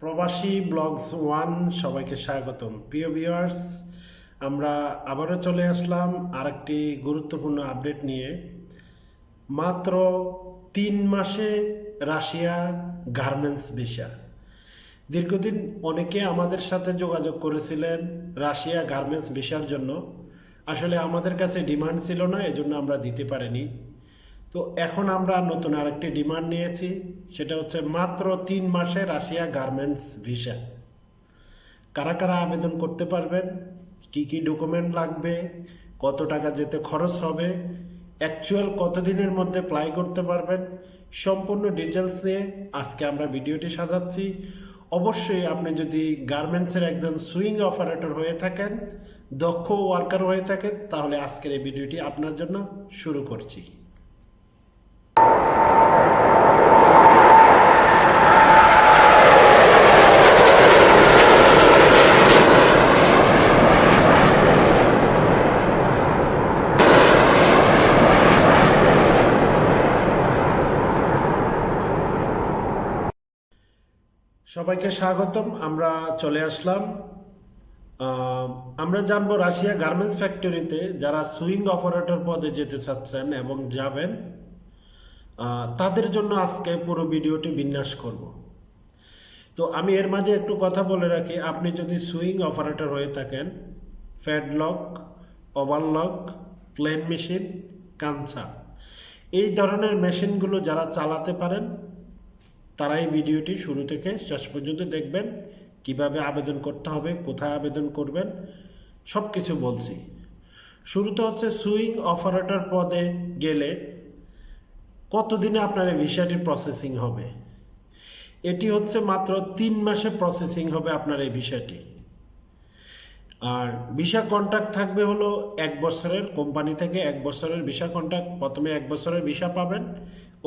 প্রবাসী blogs one সবাইকে স্বাগতম। প্রিয় ভিউয়ার্স, আমরা আবারও চলে আসলাম আরেকটি গুরুত্বপূর্ণ আপডেট নিয়ে। মাত্র তিন মাসে রাশিয়া গার্মেন্টস ভিসা। দীর্ঘদিন অনেকে আমাদের সাথে যোগাযোগ করেছিলেন রাশিয়া গার্মেন্টস ভিসার জন্য। আসলে আমাদের কাছে ডিমান্ড ছিল না, এজন্য আমরা দিতে পারিনি। তো এখন আমরা নতুন আরেকটি ডিমান্ড নিয়েছি, সেটা হচ্ছে মাত্র তিন মাসে রাশিয়া গার্মেন্টস ভিসা। কারা কারা আবেদন করতে পারবেন, কি কি ডকুমেন্ট লাগবে, কত টাকা যেতে খরচ হবে, অ্যাকচুয়াল কতদিনের মধ্যে প্লাই করতে পারবেন, সম্পূর্ণ ডিটেলস নিয়ে আজকে আমরা ভিডিওটি সাজাচ্ছি। অবশ্যই আপনি যদি গার্মেন্টসের একজন সুইং অপারেটর হয়ে থাকেন, দক্ষ ওয়ার্কার হয়ে থাকেন, তাহলে আজকের এই ভিডিওটি আপনার জন্য শুরু করছি। সবাইকে স্বাগতম। আমরা চলে আসলাম। আমরা জানব রাশিয়া গার্মেন্টস ফ্যাক্টরিতে যারা সুইং অপারেটর পদে যেতে চাচ্ছেন এবং যাবেন তাদের জন্য আজকে পুরো ভিডিওটি বিন্যাস করব। তো আমি এর মাঝে একটু কথা বলে রাখি, আপনি যদি সুইং অপারেটর হয়ে থাকেন, ফ্যাডলক, ওভারলক, প্লেন মেশিন, কাঞ্চা, এই ধরনের মেশিনগুলো যারা চালাতে পারেন তারাই ভিডিওটি শুরু থেকে শেষ পর্যন্ত দেখবেন, কীভাবে আবেদন করতে হবে, কোথায় আবেদন করবেন সব কিছু বলছি। শুরুতে হচ্ছে সুইং অপারেটর পদে গেলে কতদিনে আপনার এই ভিসাটি প্রসেসিং হবে? এটি হচ্ছে মাত্র তিন মাসে প্রসেসিং হবে আপনার এই ভিসাটি। আর ভিসা কন্ট্রাক্ট থাকবে হলো এক বছরের, কোম্পানি থেকে এক বছরের ভিসা কন্ট্রাক্ট প্রথমে এক বছরের ভিসা পাবেন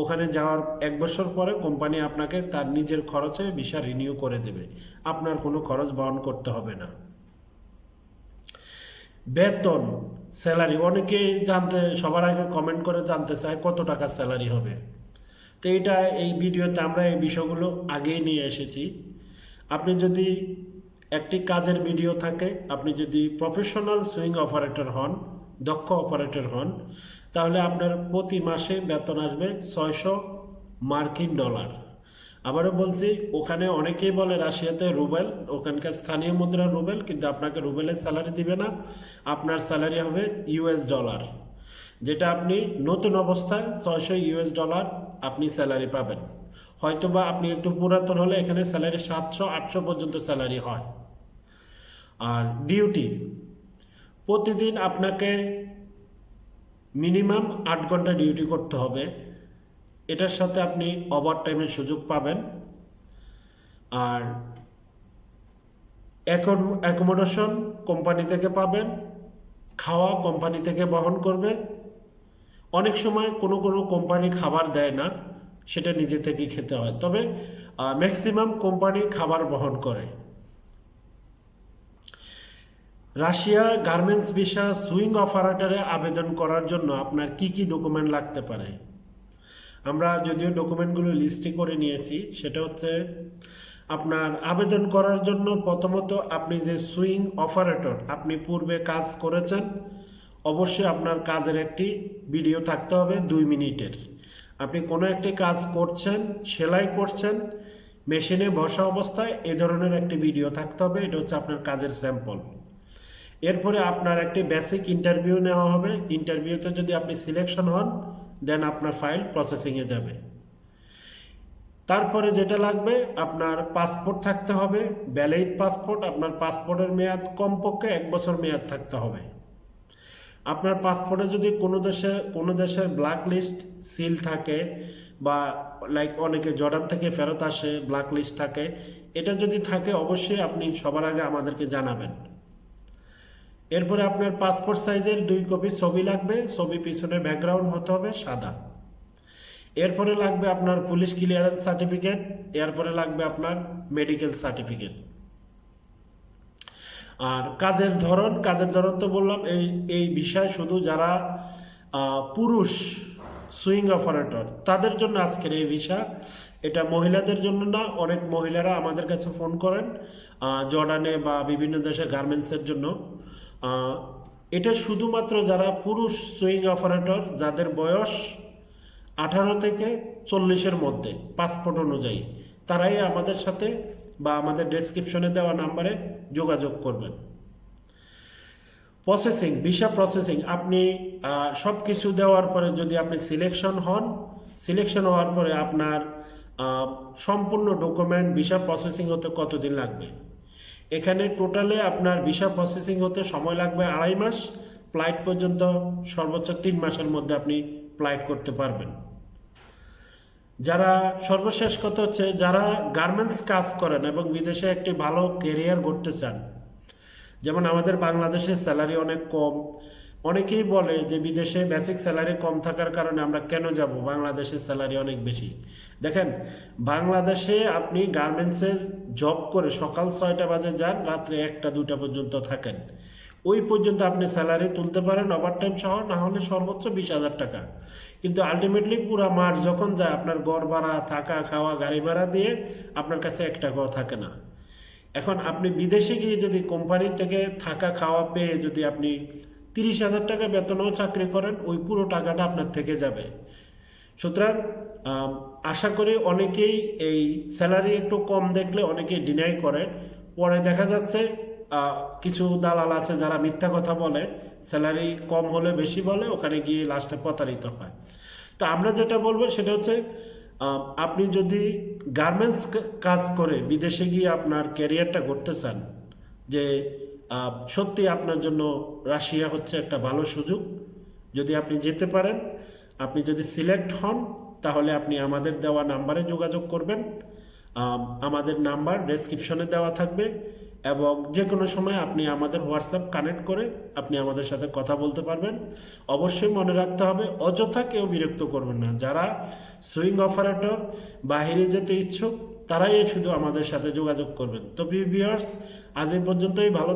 ওখানে যাওয়ার এক বছর পরে কোম্পানি আপনাকে তার নিজের খরচে ভিসা রিনিউ করে দেবে। আপনার কোনো খরচ বহন করতে হবে না। বেতন স্যালারি অনেকেই জানতে, সবার আগে কমেন্ট করে জানতে চায় কত টাকা স্যালারি হবে। তো এটা এই ভিডিওতে আমরা এই বিষয়গুলো আগেই নিয়ে এসেছি। আপনি যদি একটি কাজের ভিডিও থাকে, আপনি যদি প্রফেশনাল সুইং অপারেটর হন, দক্ষ অপারেটর হন তাহলে আপনার প্রতি মাসে বেতন আসবে ছয়শো মার্কিন ডলার। আবারও বলছি, ওখানে অনেকেই বলে রাশিয়াতে রুবেল, ওখানকার স্থানীয় মুদ্রা রুবেল, কিন্তু আপনাকে রুবেলের স্যালারি দিবে না, আপনার স্যালারি হবে ইউএস ডলার যেটা আপনি নতুন অবস্থায় ছয়শো ইউএস ডলার আপনি স্যালারি পাবেন। হয়তোবা আপনি একটু পুরাতন হলে এখানে স্যালারি সাতশো, আটশো পর্যন্ত স্যালারি হয়। আর ডিউটি প্রতিদিন আপনাকে মিনিমাম আট ঘণ্টা ডিউটি করতে হবে। এটার সাথে আপনি ওভার টাইমের সুযোগ পাবেন। আর অ্যাকোমোডেশন কোম্পানি থেকে পাবেন। খাওয়া কোম্পানি থেকে বহন করবে। অনেক সময় কোনো কোনো কোম্পানি খাবার দেয় না, সেটা নিজে থেকেই খেতে হয়। তবে ম্যাক্সিমাম কোম্পানি খাবার বহন করে। রাশিয়া গার্মেন্টস ভিসা সুইং অপারেটরে আবেদন করার জন্য আপনার কি কি ডকুমেন্ট লাগতে পারে? আমরা যদিও ডকুমেন্টগুলো লিস্টে করে নিয়েছি, সেটা হচ্ছে আপনার আবেদন করার জন্য প্রথমত আপনি যে সুইং অপারেটর আপনি পূর্বে কাজ করেছেন, অবশ্যই আপনার কাজের একটি ভিডিও থাকতে হবে দুই মিনিটের। আপনি কোনো একটি কাজ করছেন, সেলাই করছেন, মেশিনে বসা অবস্থায় এ ধরনের একটি ভিডিও থাকতে হবে, এটা হচ্ছে আপনার কাজের স্যাম্পল। এরপরে আপনার একটি বেসিক ইন্টারভিউ নেওয়া হবে। ইন্টারভিউতে যদি আপনি সিলেকশন হন দেন আপনার ফাইল প্রসেসিংয়ে যাবে। তারপরে যেটা লাগবে, আপনার পাসপোর্ট থাকতে হবে ভ্যালিড পাসপোর্ট আপনার পাসপোর্টের মেয়াদ কমপক্ষে এক বছর মেয়াদ থাকতে হবে। আপনার পাসপোর্টে যদি কোনো দেশে, কোনো দেশের ব্ল্যাক লিস্ট সিল থাকে বা লাইক অনেকে জর্ডান থেকে ফেরত আসে ব্ল্যাক লিস্ট থাকে, এটা যদি থাকে, অবশ্যই আপনি সবার আগে আমাদেরকে জানাবেন। এরপরে আপনার পাসপোর্ট সাইজের দুই কপি ছবি লাগবে, ছবি পিছনে ব্যাকগ্রাউন্ড হতে হবে সাদা। এরপরে লাগবে আপনার পুলিশ ক্লিয়ারেন্স সার্টিফিকেট এরপরে লাগবে আপনার মেডিকেল সার্টিফিকেট আর কাজের ধরন কাজের ধরন তো বললাম, এই এই বিষয় শুধু যারা পুরুষ সুইং অপারেটর তাদের জন্য আজকের এই ভিসা এটা মহিলাদের জন্য না, অনেক মহিলারা আমাদের কাছে ফোন করেন জর্ডানে বা বিভিন্ন দেশে গার্মেন্টসের জন্য। এটা শুধুমাত্র যারা পুরুষ সুইং অপারেটর যাদের বয়স আঠারো থেকে চল্লিশের মধ্যে পাসপোর্ট অনুযায়ী, তারাই আমাদের সাথে বা আমাদের ডেসক্রিপশনে দেওয়া নাম্বারে যোগাযোগ করবেন। প্রসেসিং ভিসা প্রসেসিং আপনি সব কিছু দেওয়ার পরে যদি আপনি সিলেকশন হন সিলেকশন হওয়ার পরে আপনার সম্পূর্ণ ডকুমেন্ট ভিসা প্রসেসিং হতে কতদিন লাগবে? এখানে টোটালে আপনার ভিসা প্রসেসিং হতে সময় লাগবে আড়াই মাস ফ্লাইট পর্যন্ত সর্বোচ্চ তিন মাসের মধ্যে আপনি ফ্লাইট করতে পারবেন। যারা সর্বশেষ কথা হচ্ছে, যারা গার্মেন্টস কাজ করেন এবং বিদেশে একটি ভালো কেরিয়ার গড়তে চান, যেমন আমাদের বাংলাদেশের স্যালারি অনেক কম অনেকেই বলে যে বিদেশে বেসিক স্যালারি কম থাকার কারণে আমরা কেন যাব? বাংলাদেশের স্যালারি অনেক বেশি। দেখেন, বাংলাদেশে আপনি গার্মেন্টসে জব করে সকাল ছয়টা বাজে যান, রাত্রে একটা, দুটা পর্যন্ত থাকেন। ওই পর্যন্ত আপনি স্যালারি তুলতে পারেন ওভারটাইম সহ, না হলে সর্বোচ্চ বিশ হাজার টাকা। কিন্তু আলটিমেটলি পুরো মাঠ যখন যায়, আপনার গড় ভাড়া, থাকা, খাওয়া, গাড়ি ভাড়া দিয়ে আপনার কাছে এক টাকাও থাকে না। এখন আপনি বিদেশে গিয়ে যদি কোম্পানির থেকে থাকা, খাওয়া পেয়ে যদি আপনি তিরিশ হাজার টাকা বেতনেও চাকরি করেন, ওই পুরো টাকাটা আপনার থেকে যাবে। সুতরাং আশা করি অনেকেই এই স্যালারি একটু কম দেখলে অনেকেই ডিনাই করে। পরে দেখা যাচ্ছে কিছু দালাল আছে যারা মিথ্যা কথা বলে, স্যালারি কম হলে বেশি বলে, ওখানে গিয়ে লাস্টে প্রতারিত হয়। তো আমরা যেটা বলব সেটা হচ্ছে আপনি যদি গার্মেন্টস কাজ করে বিদেশে গিয়ে আপনার ক্যারিয়ারটা করতে চান, যে সত্যি আপনার জন্য রাশিয়া হচ্ছে একটা ভালো সুযোগ। যদি আপনি যেতে পারেন, আপনি যদি সিলেক্ট হন, তাহলে আপনি আমাদের দেওয়া নাম্বারে যোগাযোগ করবেন। আমাদের নাম্বার ডেসক্রিপশনে দেওয়া থাকবে এবং যে কোনো সময় আপনি আমাদের হোয়াটসঅ্যাপ কানেক্ট করে আপনি আমাদের সাথে কথা বলতে পারবেন। অবশ্যই মনে রাখতে হবে, অযথা কেউ বিরক্ত করবেন না। যারা সুইং অপারেটর বাহিরে যেতে ইচ্ছুক, তারাই শুধু আমাদের সাথে যোগাযোগ করবেন। তো ভিউয়ার্স, আজ এই পর্যন্তই, ভালো